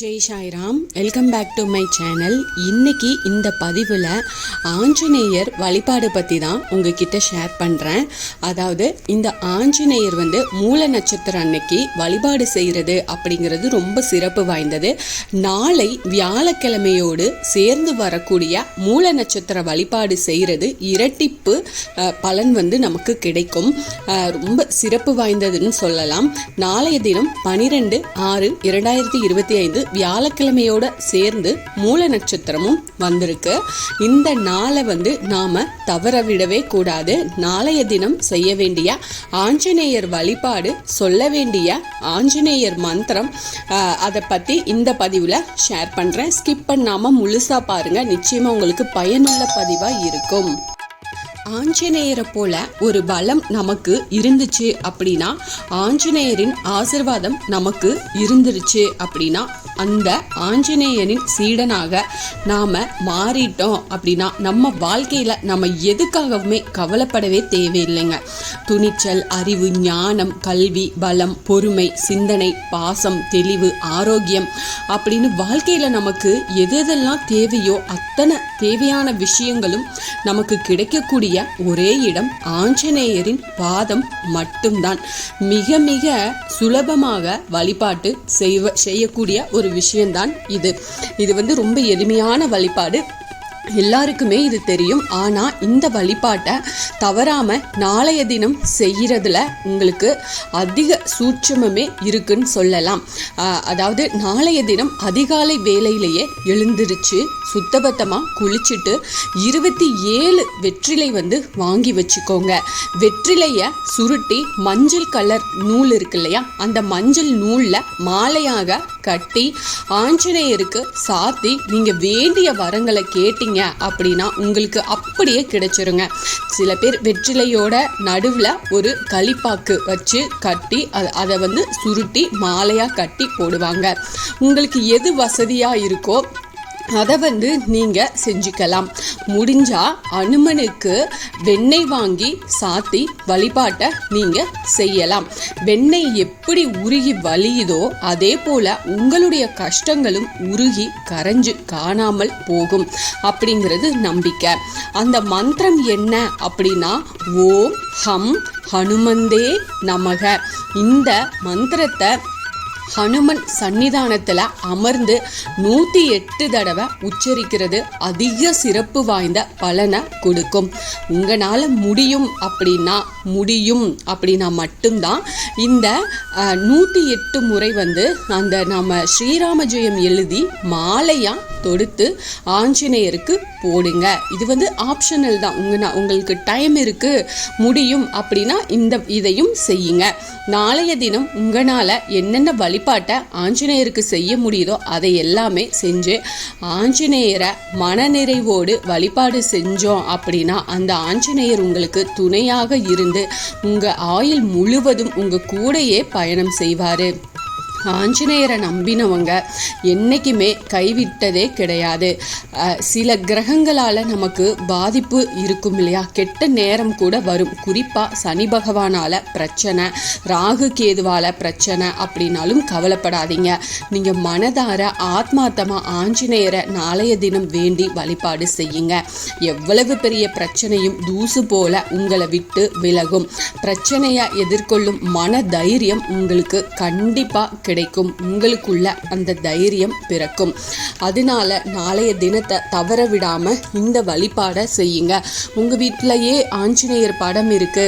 Jai Sairam welcome back to my channel இன்னைக்கு இந்த பதிவில் ஆஞ்சநேயர் வழிபாடு பற்றி தான் உங்ககிட்ட ஷேர் பண்ணுறேன் அதாவது இந்த ஆஞ்சநேயர் வந்து மூல நட்சத்திரம் அன்னைக்கு வழிபாடு செய்கிறது அப்படிங்கிறது ரொம்ப சிறப்பு வாய்ந்தது. நாளை வியாழக்கிழமையோடு சேர்ந்து வரக்கூடிய மூல நட்சத்திர வழிபாடு செய்கிறது இரட்டிப்பு பலன் வந்து நமக்கு கிடைக்கும். ரொம்ப சிறப்பு வாய்ந்ததுன்னு சொல்லலாம். நாளைய தினம் பனிரெண்டு ஆறு இரண்டாயிரத்தி இருபத்தி ஐந்து வியாழக்கிழமையோட சேர்ந்து மூல நட்சத்திரமும் வந்திருக்கு. இந்த நாளை வந்து நாம தவற விடவே கூடாது. நாளைய தினம் செய்ய வேண்டிய ஆஞ்சநேயர் வழிபாடு சொல்ல வேண்டிய ஆஞ்சநேயர் மந்திரம் அதை பத்தி இந்த பதிவுல ஷேர் பண்றேன். ஸ்கிப் பண்ணாம முழுசா பாருங்க. நிச்சயமா உங்களுக்கு பயனுள்ள பதிவா இருக்கும். ஆஞ்சநேயரை போல ஒரு பலம் நமக்கு இருந்துச்சு அப்படின்னா ஆஞ்சநேயரின் ஆசிர்வாதம் நமக்கு இருந்துருச்சு அப்படின்னா அந்த ஆஞ்சநேயரின் சீடனாக நாம மாறிட்டோம் அப்படின்னா நம்ம வாழ்க்கையில நம்ம எதுக்காகவுமே கவலைப்படவே தேவையில்லைங்க. துணிச்சல் அறிவு ஞானம் கல்வி பலம் பொறுமை சிந்தனை பாசம் தெளிவு ஆரோக்கியம் அப்படின்னு வாழ்க்கையில் நமக்கு எது எதெல்லாம் தேவையோ அத்தனை தேவையான விஷயங்களும் நமக்கு கிடைக்கக்கூடிய ஒரே இடம் ஆஞ்சநேயரின் பாதம் மட்டும்தான். மிக மிக சுலபமாக வழிபாட்டு செய்வ செய்யக்கூடிய ஒரு விஷயம்தான் இது. இது வந்து ரொம்ப எளிமையான வழிபாடு. எல்லாருக்குமே இது தெரியும். ஆனால் இந்த வழிபாட்டை தவறாமல் நாளைய தினம் செய்கிறதுல உங்களுக்கு அதிக சூட்சமமே இருக்குன்னு சொல்லலாம். அதாவது நாளைய தினம் அதிகாலை வேலையிலேயே எழுந்திருச்சு சுத்தபத்தமாக குளிச்சுட்டு இருபத்தி ஏழு வெற்றிலை வந்து வாங்கி வச்சுக்கோங்க. வெற்றிலையை சுருட்டி மஞ்சள் கலர் நூல் இருக்கு இல்லையா? அந்த மஞ்சள் நூலில் மாலையாக கட்டி ஆஞ்சநேயருக்கு சாத்தி நீங்கள் வேண்டிய வரங்களை கேட்டீங்க அப்படின்னா உங்களுக்கு அப்படியே கிடைச்சிருங்க. சில பேர் வெற்றிலையோட நடுவில் ஒரு களிப்பாக்கு வச்சு கட்டி அதை வந்து சுருட்டி மாலையா கட்டி போடுவாங்க. உங்களுக்கு எது வசதியா இருக்கோ அதை வந்து நீங்கள் செஞ்சுக்கலாம். முடிஞ்சால் அனுமனுக்கு வெண்ணெய் வாங்கி சாத்தி வழிபாட்டை நீங்கள் செய்யலாம். வெண்ணெய் எப்படி உருகி வலியுதோ அதே போல் உங்களுடைய கஷ்டங்களும் உருகி கரைஞ்சு காணாமல் போகும் அப்படிங்கிறது நம்பிக்கை. அந்த மந்திரம் என்ன அப்படின்னா ஓம் ஹம் ஹனுமந்தே நமக. இந்த மந்திரத்தை ஹனுமன் சன்னிதானத்தில் அமர்ந்து நூற்றி எட்டு தடவை உச்சரிக்கிறது. அதிக சிறப்பு வாய்ந்த பலனை கொடுக்கும். உங்களால் முடியும் அப்படின்னா முடியும். அப்படின்னா மட்டும்தான். இந்த நூற்றி எட்டு முறை வந்து அந்த நம்ம ஸ்ரீராம ஜெயம் எழுதி மாலையாக தொடுத்து ஆஞ்சநேயருக்கு போடுங்க. இது வந்து ஆப்ஷனல் தான். உங்க உங்களுக்கு டைம் இருக்கு முடியும் அப்படின்னா இந்த இதையும் செய்யுங்க. நாளைய தினம் உங்களால் என்னென்ன வழிபாட்டை ஆஞ்சநேயருக்கு செய்ய முடியுதோ அதை எல்லாமே செஞ்சு ஆஞ்சநேயரை மனநிறைவோடு வழிபாடு செஞ்சோம் அப்படின்னா அந்த ஆஞ்சநேயர் உங்களுக்கு துணையாக இருந்து உங்கள் ஆயுள் முழுவதும் உங்கள் கூடையே பயணம் செய்வார். ஆஞ்சநேயரை நம்பினவங்க என்றைக்குமே கைவிட்டதே கிடையாது. சில கிரகங்களால் நமக்கு பாதிப்பு இருக்கும் இல்லையா? கெட்ட நேரம் கூட வரும். குறிப்பாக சனி பகவானால் பிரச்சனை ராகு கேதுவால் பிரச்சனை அப்படின்னாலும் கவலைப்படாதீங்க. நீங்கள் மனதார ஆத்மார்த்தமாக ஆஞ்சநேயரை நாளைய தினம் வேண்டி வழிபாடு செய்யுங்க. எவ்வளவு பெரிய பிரச்சனையும் தூசு போல உங்களை விட்டு விலகும். பிரச்சனையை எதிர்கொள்ளும் மன தைரியம் உங்களுக்கு கண்டிப்பாக கிடைக்கும். உங்களுக்குள்ள அந்த தைரியம் பிறக்கும். அதனால நாளைய தினத்தை தவற விடாம இந்த வழிபாடை செய்யுங்க. உங்க வீட்டிலையே ஆஞ்சநேயர் படம் இருக்கு.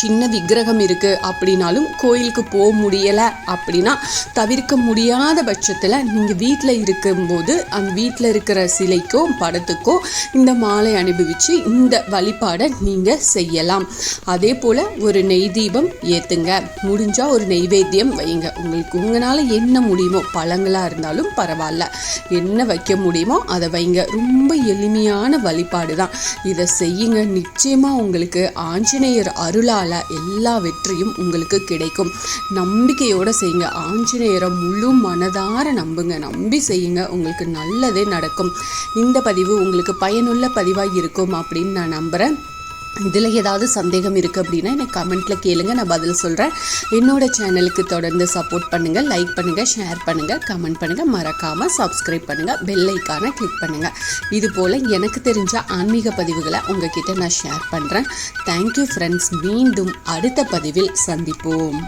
சின்ன விக்கிரகம் இருக்கு அப்படின்னாலும் கோயிலுக்கு போக முடியல அப்படின்னா தவிர்க்க முடியாத பட்சத்தில் நீங்கள் வீட்டில் இருக்கும்போது அந்த வீட்டில் இருக்கிற சிலைக்கோ படத்துக்கோ இந்த மாலை அனுபவிச்சு இந்த வழிபாடை நீங்கள் செய்யலாம். அதே போல் ஒரு நெய் தீபம் ஏற்றுங்க முடிஞ்சால் ஒரு நெய்வேத்தியம் வைங்க உங்களுக்கு உங்களால் என்ன முடியுமோ பழங்களாக இருந்தாலும் பரவாயில்ல. என்ன வைக்க முடியுமோ அதை வைங்க. ரொம்ப எளிமையான வழிபாடு தான் இதை செய்யுங்க. நிச்சயமாக உங்களுக்கு ஆஞ்சநேயர் அருள் அருளால் எல்லா வெற்றியும் உங்களுக்கு கிடைக்கும். நம்பிக்கையோட செய்யுங்க. ஆஞ்சநேயரை முழு மனதார நம்புங்க. நம்பி செய்யுங்க. உங்களுக்கு நல்லதே நடக்கும். இந்த பதிவு உங்களுக்கு பயனுள்ள பதிவாக இருக்கும் அப்படின்னு நான் நம்புகிறேன் இதில் ஏதாவது சந்தேகம் இருக்குது அப்படின்னா எனக்கு கமெண்ட்டில் கேளுங்க நான் பதில் சொல்கிறேன் என்னோட சேனலுக்கு தொடர்ந்து சப்போர்ட் பண்ணுங்கள் லைக் பண்ணுங்கள் ஷேர் பண்ணுங்கள் கமெண்ட் பண்ணுங்கள் மறக்காமல் சப்ஸ்கிரைப் பண்ணுங்கள் பெல் ஐக்கானை கிளிக் பண்ணுங்கள் இது போல் எனக்கு தெரிஞ்ச ஆன்மீக பதிவுகளை உங்ககிட்ட நான் ஷேர் பண்ணுறேன் தேங்க்யூ ஃப்ரெண்ட்ஸ் மீண்டும் அடுத்த பதிவில் சந்திப்போம்.